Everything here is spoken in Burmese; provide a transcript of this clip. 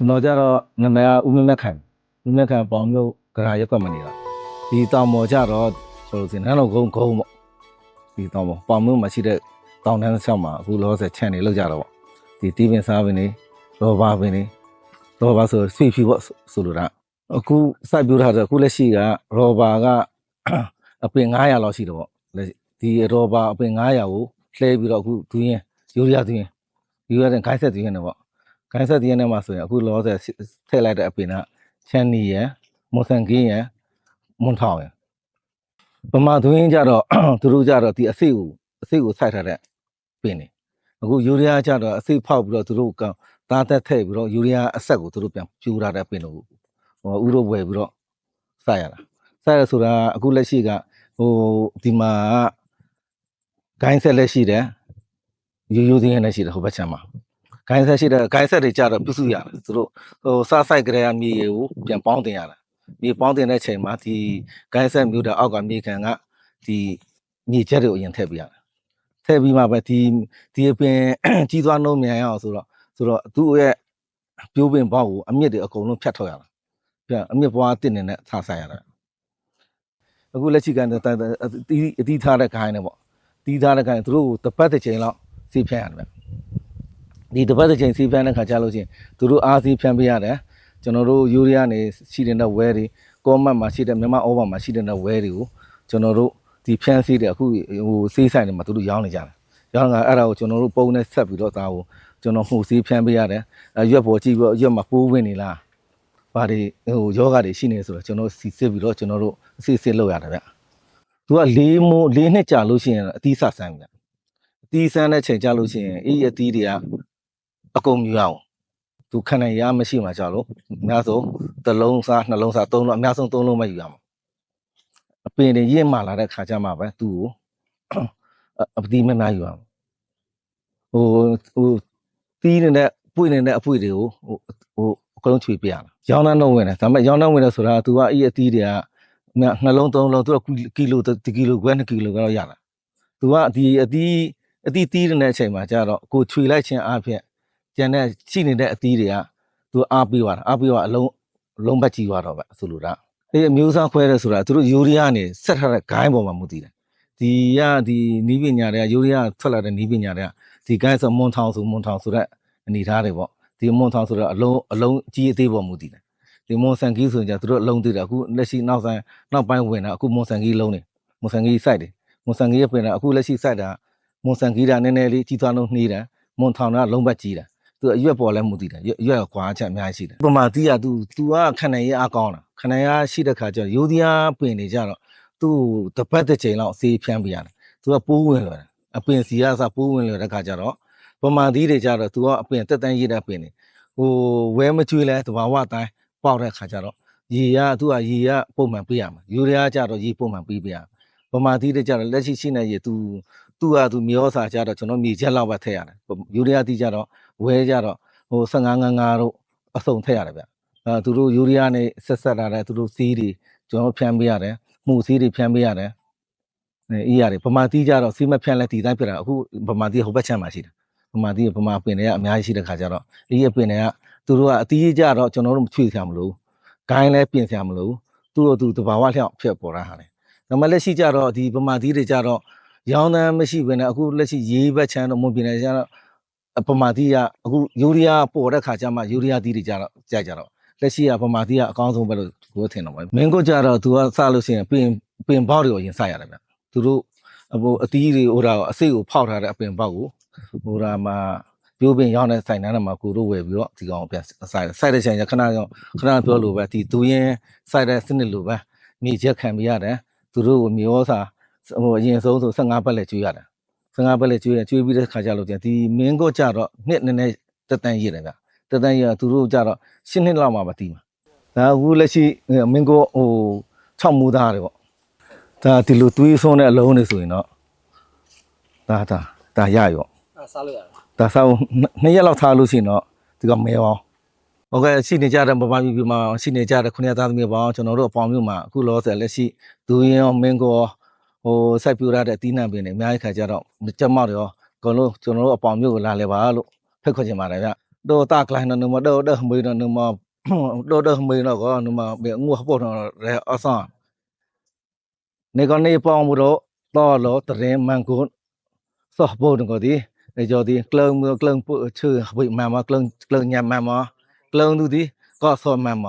ကျွန်တော်ကြတော့နာမည်ကဦးမင်းမက်ခိုင်ဦးမင်းမက်ခိုင်ပေါင်မြို့ဂရာရက်ကွက်မနေတာဒီတောင်ပေါ်ကြတော့ဆိုလို့စင်နန်းတော်ကုန်းကုန်းပေါ့ဒီတောင်ပေါ်ပေါင်မြို့မှာရှိတဲ့တောင်တန်းဆောက်မှာအခုလောဆယ်ခြံနေလောက်ကြတော့ပေါ့ဒီတီးပင်စားပင်နေရောဘာပင်နေရောဘာဆိုဆွေဖြူပေါ့ဆိုလိုတာအခုစိုက်ပြထားတဲ့အခုလက်ရှိကရောဘာကအပင်900လောက်ရှိတော့ပေါ့လက်ရှိဒီရောဘာအပင်900ကိုလှဲပြီးတော့အခုဒူးရင်ယူရီးယားဒူးရင်ယူရီးယားတဲ့ခိုင်းဆက်ဒူးရင်နေပေါ့ ခိုင်းဆက်တည်းနဲ့မှာဆိုရင်အခုလောဆယ်ထည့်လိုက်တဲ့အပင်ကချန်နီရယ်မွန်ဆန်ကင်းရယ်မွန်ထောင်ရယ်ပမာသွင်းကြတော့သူတို့ကြတော့ဒီအစိတ်ကိုအစိတ်ကိုစိုက်ထားတဲ့ပင်နေအခုယူရီးယားကြတော့အစိတ်ဖောက်ပြီးတော့သူတို့ကသားသက်ထည့်ပြီးတော့ယူရီးယားအဆက်ကိုသူတို့ပြန်ပြူထားတဲ့ပင်တို့ဟိုဥရောဝယ်ပြီးတော့စိုက်ရတာစိုက်ရဆိုတာအခုလက်ရှိကဟိုဒီမှာဂိုင်းဆက်လက်ရှိတယ်ယူယူသေးရလည်းရှိတယ်ဟိုဘက်ချမ်းမှာ ဂိုင်းဆက်ရှိတဲ့ဂိုင်းဆက်တွေကြတော့ပြုစုရတယ်သူတို့ဟိုစားဆိုင်ကြတဲ့မြေကိုပြန်ပေါင်းတင်ရတာမြေပေါင်းတင်တဲ့ချိန်မှာဒီဂိုင်းဆက်မျိုးတဲ့အောက်ကမြေခံကဒီမြေချက်တွေကိုအရင်ထည့်ပြရတယ်ထည့်ပြီးမှပဲဒီဒီအပင်ကြီးသွားနှုံးမြန်ရအောင်ဆိုတော့ဆိုတော့သူ့ရဲ့ပြိုးပင်ပေါက်ကိုအမြင့်တွေအကုန်လုံးဖြတ်ထွက်ရတာပြန်အမြင့်ပွားတင်နေတဲ့ထားဆိုင်ရတာအခုလက်ရှိကနေတီးအတီးထားတဲ့ဂိုင်းနဲ့ပေါ့တီးထားတဲ့ဂိုင်းသူတို့ကိုတစ်ပတ်တစ်ချိန်လောက်စီးဖြတ်ရတယ်ဗျ ဒီတစ်ပတ်တစ်ချိန်စီးဖြန်းတဲ့ခါကျလို့ချင်းသူတို့အားစီးဖြန်းပေးရတယ်ကျွန်တော်တို့ယူရီးယားနေရှိတဲ့ဝဲတွေကောမတ်မှာရှိတဲ့မြန်မာဩဘာမှာရှိတဲ့ဝဲတွေကိုကျွန်တော်တို့ဒီဖြန်းစီးတဲ့အခုဟိုစေးဆိုင်တွေမှာသူတို့ရောင်းနေကြတယ်ရောင်းတာအဲ့ဒါကိုကျွန်တော်တို့ပုံနဲ့ဆက်ပြီးတော့ဒါကိုကျွန်တော်မှုစီးဖြန်းပေးရတယ်အရွက်ပေါ်ကြည့်ပြီးတော့အရွက်မှာပိုးဝင်နေလားဘာတွေဟိုယောဂတွေရှိနေဆိုတော့ကျွန်တော်စီစစ်ပြီးတော့ကျွန်တော်တို့အစစ်စစ်လုပ်ရတယ်ဗျသူကလေးမိုးလေးနှစ်ကြာလို့ရှိရင်အသီးဆဆန်းဗျအသီးဆန်းတဲ့ချိန်ကြာလို့ရှိရင်အေးအသီးတွေက အကုန်မြူရအောင်သူခဏရမရှိမှကြောက်လို့အများဆုံးတစ်လုံးစားနှလုံးစားသုံးလုံးအများဆုံးသုံးလုံးပဲယူရမှာအပင်တွေရင့်မာလာတဲ့ခါကျမှပဲသူ့ကိုအပတိမနာယူရမှာဟိုဟိုတီးနေတဲ့ပွေနေတဲ့အပွေတွေကိုဟိုဟိုအကုန်လုံးချွေပြရတာရောင်းနှန်းတော့ဝင်တယ်ဒါပေမဲ့ရောင်းနှန်းဝင်တယ်ဆိုတာက तू ကအဲ့အသီးတွေကနှလုံးသုံးလုံးသူကကီလိုတစ်ကီလိုခွဲ2ကီလိုကတော့ရတာ तू ကဒီအသီးအသီးတီးနေတဲ့အချိန်မှာကျတော့ကိုချွေလိုက်ခြင်းအပြင် ကျန်တဲ့ရှိနေတဲ့အသီးတွေကသူအားပေးသွားတာအားပေးသွားအလုံးအလုံးပတ်ကြည့်သွားတော့ပဲဆိုလိုတာအဲအမျိုးအစားခွဲရဲဆိုတာသူတို့ယူရီးယားနေဆက်ထားတဲ့ဂိုင်းပေါ်မှာမူတည်တယ်ဒီကဒီနီးပညာတွေကယူရီးယားထွက်လာတဲ့နီးပညာတွေကဒီဂိုင်းဆိုမွန်ထောင်ဆိုမွန်ထောင်ဆိုတဲ့အနေထားတွေပေါ့ဒီမွန်ထောင်ဆိုတော့အလုံးအလုံးကြီးအသေးပေါ်မူတည်တယ်ဒီမွန်ဆန်ကီးဆိုရင်じゃသူတို့အလုံးသေးတယ်အခုလက်ရှိနောက်ဆိုင်နောက်ပိုင်းဝင်တာအခုမွန်ဆန်ကီးလုံးနေမွန်ဆန်ကီးစိုက်တယ်မွန်ဆန်ကီးရပြင်တာအခုလက်ရှိစိုက်တာမွန်ဆန်ကီးတာနည်းနည်းလေးကြီးသွားလုံးနှီးတယ်မွန်ထောင်ကလုံးပတ်ကြီးတယ် သူအရွက်ပေါ်လဲမူတည်တယ်ရွက်ရွက်ကကွာချက်အများကြီးရှိတယ်ပမာတီးက तू तू ကခဏရအကောင်းတာခဏရရှိတဲ့ခါကျတော့ယူဒီယာပင်နေကြတော့သူ့တစ်ပတ်တစ်ချိန်လောက်ဆေးဖြန်းပြရတယ် तू ကပိုးဝင်လွယ်တယ်အပင်စီကစပိုးဝင်လွယ်တဲ့ခါကျတော့ပမာတီးတွေကြတော့ तू ကအပင်တက်တန်းရည်တဲ့အပင်နေဟိုဝဲမကျွေးလဲတဘာဝတိုင်းပေါက်တဲ့ခါကျတော့ရေရသူကရေရပုံမှန်ပေးရမှာယူရီးယားကြတော့ရေပုံမှန်ပေးပေးရပမာတီးတွေကြတော့လက်ရှိရှိနေရေ तू သူ့ဟာသူမြေဩစာကြတော့ကျွန်တော်မြေချက်လောက်ပဲထည့်ရတယ်ယူရီးယားတီးကြတော့ ဝဲကြတော့ဟို15ငန်းငါတို့အစုံထည့်ရတယ်ဗျအဲသူတို့ယူရီးယားနဲ့ဆက်ဆက်လာတဲ့သူတို့စီးတွေကျွန်တော်ဖြန်းပေးရတယ်မှုစီးတွေဖြန်းပေးရတယ်အဲအေးရတယ်ဗမာတီးကြတော့စီးမဖြန်းလဲဒီတိုင်းပြတာအခုဗမာတီးဟိုဘက်ချမ်းမှာရှိတယ်ဗမာတီးဗမာပင်တွေကအများကြီးရှိတဲ့ခါကျတော့အေးရပင်တွေကသူတို့ကအတီးကြတော့ကျွန်တော်တို့မချွေဆရာမလို့ဂိုင်းလဲပြင်ဆရာမလို့သူ့တို့သူတဘာဝလျှောက်ဖြစ်ပေါ်တာဟာလေဒါမှလက်ရှိကြတော့ဒီဗမာတီးတွေကြတော့ရောင်းတမ်းမရှိဘဲနဲ့အခုလက်ရှိရေးဘက်ချမ်းတော့မွန်ပြင်တွေကျတော့အ ပမာတိကအခုယူရီးယားပေါ်တဲ့ခါကျမှယူရီးယားသီးတွေကြတော့ကြကြတော့လက်ရှိကပမာတိကအကောင်းဆုံးပဲလို့ကိုယ်ထင်တော့ပဲမင်းကိုကြတော့ तू ကစလို့ရှိရင်ပင်ပင်ပေါက်တွေကိုအရင်စရတယ်ဗျသူတို့ဟိုအသီးတွေဟိုတာအစိတ်ကိုဖောက်ထားတဲ့အပင်ပေါက်ကိုဟိုတာမှာပြိုးပင်ရောင်းတဲ့ဆိုင်တန်းထဲမှာကိုတို့ဝယ်ပြီးတော့ဒီကောင်ပြန်ဆိုင်ဆိုင်တဲ့ချိန်ကျခဏကြောင့်ခဏပြောလို့ပဲဒီသူရင်ဆိုင်တဲ့စနစ်လိုပဲမြေချက်ခံပြရတယ်သူတို့ကိုမြေဩစာဟိုအရင်ဆုံးဆို15ပတ်လက်ကျွေးရတယ် 15ပတ်လက်ကျွေးရကျွေးပြီးတဲ့ခါကျလို့ကျန်ဒီမင်းကိုကြတော့နှစ်နည်းနည်းတက်တန်းရည်တယ်ဗျတက်တန်းရည်ကသူတို့ကြတော့ရှင်းနှစ်လောက်မှမတီးမှာဒါအခုလက်ရှိမင်းကိုဟို6မူသားတယ်ပေါ့ဒါဒီလိုတွေးဆုံးတဲ့အလုံးတွေဆိုရင်တော့ဒါဒါဒါရရောအဲစားလို့ရတယ်ဒါဆောင်းနှစ်ရက်လောက်ထားလို့ရှိရင်တော့ဒီကမဲပါဟုတ်ကဲ့ရှိနေကြတဲ့ဗမာပြည်ပြည်မှာရှိနေကြတဲ့ခုနှစ်သားသမီးပေါင်းကျွန်တော်တို့အပေါင်းမျိုးမှာအခုလောဆယ်လက်ရှိဒူရင်ရောမင်းကိုရော ဟိုစိုက်ပြူရတဲ့အသီးနှံပင်တွေအများကြီးခါကြတော့ကြက်မောက်တွေရောအကုန်လုံးကျွန်တော်တို့အပေါင်းမျိုးကိုလာလဲပါလို့ဖိတ်ခေါ်ချင်ပါတယ်ဗျ do ta klai no ma do do hmui no ma do do hmui no ko no ma be ngu hpo no re asa နေကနေပေါင်းမှုတော့တော်လို့တရင်မန်ကုစောဖို့တော့ဒီနေကြဒီကလုံကလုံပုချွေဝိမမကလုံကလုံညမမကလုံသူဒီก็စောမမ